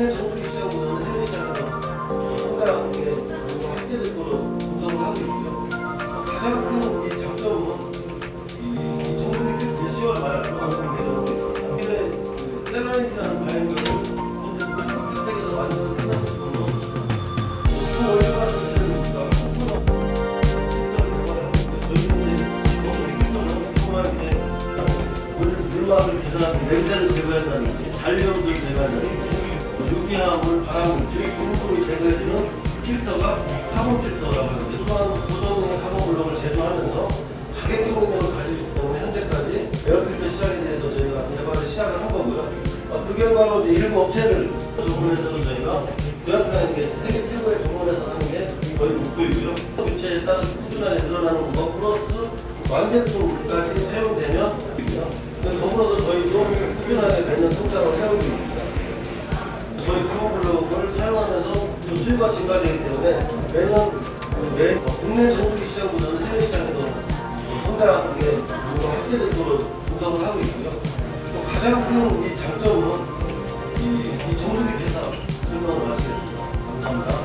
국내 정수기 시장보다는 해외 시장에서 상당하게 뭔가 확대될 거로 분석을 하고 있고요. 어, 가장 큰이 장점은 이그 10월 말 방송되는 국내 그 세라인이라는 바이오를 현재 한국주택에서 만드는 생산 제품은 그 월급을 드리니까 물맛을 개선하는 냄새를 제거한다든지 잔류물을 제거한다든지 유기함을 발암물질, 중금을 제거해주는 필터가 카본 필터라고 하는데 또한 고성능의 카본 블록을 제조하면서 가격 경쟁력을 가지고 있기 때문에 현재까지 에어 필터 시장에 대해서 저희가 개발을 시작을 한 거고요. 어, 그 결과로 이제 일부 업체를 조문해서도 저희가 요약하는 게 세계 최고의 조문에서 하는 게 거의 목표이고요. 교체에 따라서 꾸준하게 늘어나는 것 플러스 완제품까지 수요가 증가되기 때문에 매년 그 국내 정수기 시장보다는 해외 시장에도 성장하게 뭔가 확대될 거로 분석을 하고 있고요. 또 가장 큰이 장점은 이, 이 정수기 회사 설명을 마치겠습니다. 감사합니다.